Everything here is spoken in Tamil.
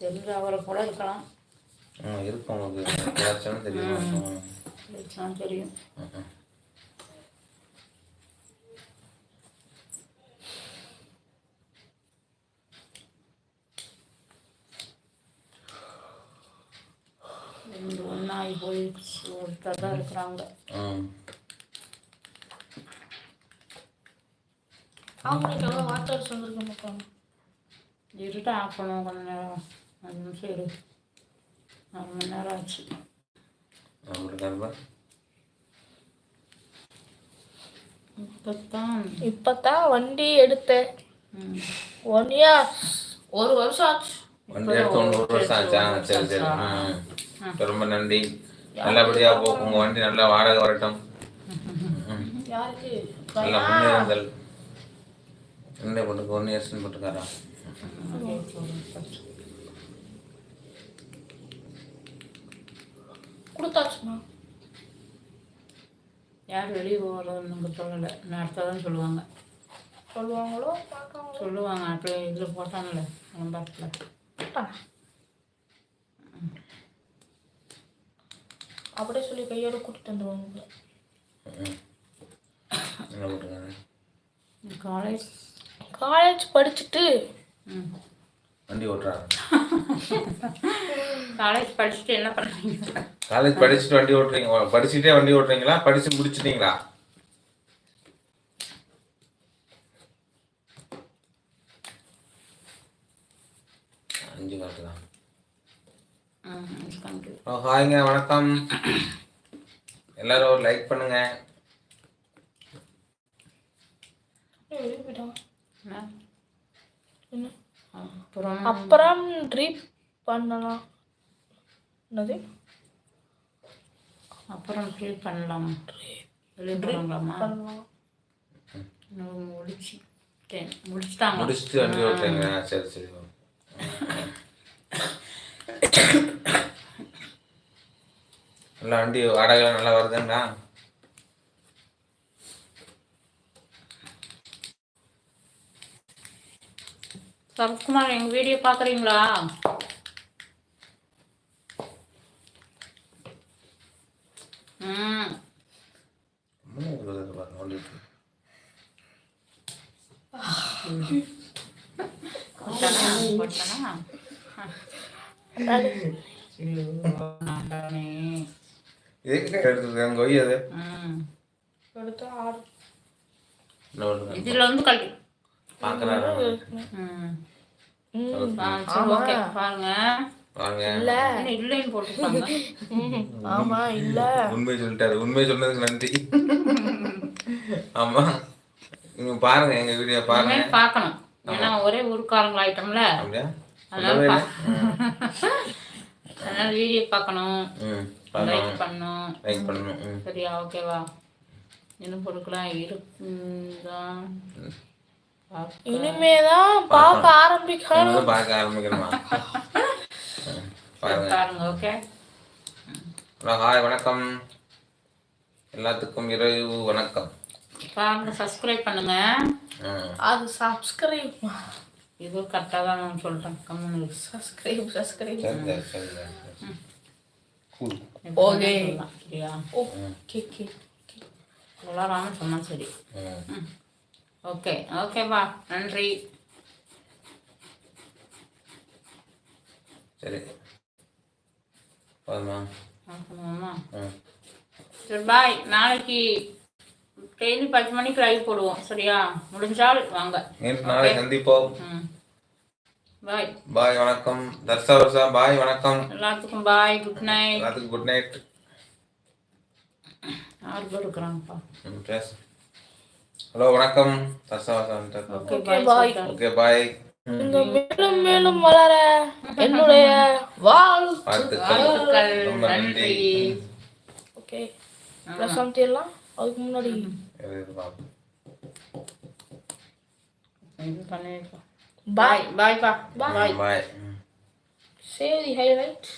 தெரிஞ்ச அவரை கூட இருக்கலாம். ம் இருக்கும் உங்களுக்கு ஏதாச்சும் தெரியுமா. தெரியும். ஒன்றாகி போயிடுச்சு. ஒருத்தர் தான் இருக்கிறாங்க. ம் ஆம்பளைக்காக வாட்டர் சொல்லிருக்க மாட்டாங்க இருட்டா ஆஃப் பண்ணுவோம் கொஞ்ச நேரம். அஞ்சு நிமிஷம் இரு அரை மணி நேரம் ஆச்சு இப்போத்தான். இப்பதான் வண்டி எடுத்தேன். ஒன் இயர் ஒரு வருஷம் ஆச்சு. வண்டி எடுத்து ஒன்று ஒரு வருஷம் ஆச்சா. சரி சரி. ரொம்ப நன்றி. நல்லபடியா போ. உங்க வண்டி நல்லா வாடகை வரட்டும். நல்லா என்ன போட்டுக்கு. ஒன்று இயர்ஸ்னு போட்டுக்காரா கொடுத்தாச்சுமா. யார் வெளியே நமக்கு சொல்லலை நான் தான் சொல்லுவாங்க. சொல்லுவாங்களோ பார்க்காங்களோ சொல்லுவாங்க. அப்படியே இதில் போட்டாங்கல்ல நம்பரத்தில் அப்படியே சொல்லி கையோட. என்ன போட்டுக்காரா காலேஜ் காலேஜ் படிச்சுட்டு ம். வண்டி ஓட்டுறாங்க. காலேஜ் படிச்சுட்டு என்ன பண்ணுறீங்க காலேஜ் படிச்சுட்டு வண்டி ஓட்டுறீங்க. படிச்சுட்டே வண்டி ஓட்டுறீங்களா? படிச்சு முடிச்சிட்டீங்களா? அஞ்சு காட்டு தான். ம் தேங்க்யூ ஓ ஹாய்ங்க வணக்கம். எல்லாரும் ஒரு லைக் பண்ணுங்க. அப்புறம் ட்ரீப் பண்ணலாம். என்னது? அப்புறம் ஃபீல் பண்ணலாம். வெளியே போகிறாங்களாம்மா பண்ணலாம்? இன்னும் முடிச்சு டென் முடிச்சிட்டாங்க. முடிச்சுட்டு ஆ, சரி சரி நல்லா வண்டி வாடகை நல்லா வருதுங்களா சரத்குமார் எங்கள் வீடியோ பார்க்குறீங்களா பண்ணுங்க இதில் வந்து கல்வி பார்க்குறாரு பாருங்க. இல்ல. என்ன இல்லைன்னு ஆமா இல்ல. உண்மை சொல்லிட்டாரு. உண்மை சொன்னதுக்கு நன்றி. ஆமா. நீங்க பாருங்க எங்க வீடியோ பாருங்க. பார்க்கணும். ஏன்னா ஒரே ஊருக்காரங்கள ஐட்டம்ல அப்படியா? அதனால அதனால வீடியோ பார்க்கணும். லைக் பண்ணணும். லைக் பண்ணணும். சரியா ஓகேவா? இன்னும் பொருட்களாம் இருக்குதான் இனிமேதான் பார்க்க ஆரம்பிக்கணும். பார்க்க ஆரம்பிக்கணுமா? பாருங்க. ஓகே ஹலோ ஹாய் வணக்கம். எல்லாத்துக்கும் இரவு வணக்கம். பாருங்க சப்ஸ்கிரைப் பண்ணுங்க. அது சப்ஸ்கிரைப் இது கரெக்டாக தான் நான் சொல்கிறேன் கம்முன்னு subscribe subscribe okay. Okay okay விளாடாம சொன்னா சரி. ஓகே ஓகேப்பா நன்றி. சரி. சரி பாய் நாளைக்கு டெய்லி பத்து மணிக்கு லைவ் போடுவோம் சரியா? முடிஞ்சால் வாங்க. நாளை சந்திப்போம். பாய் பாய் வணக்கம். தர்ஷா வர்ஷா பாய் வணக்கம். எல்லாத்துக்கும் பாய் குட் நைட் எல்லாத்துக்கும் குட் நைட் ஆறு பேர் இருக்கிறாங்கப்பா. ம் பேசு ஹலோ வணக்கம். Darsha Varsha okay bye. Okay bye நீங்க மேலும் மேலும் வளர என்னுடைய வாழ் வாழ்த்துக்கள். நன்றி. ஓகே. ப்ளஸ் எல்லாம் அதுக்கு முன்னாடி. பாய் பாய் பாய்ப்பா பாய் பாய் சேவ் தி ஹைலைட்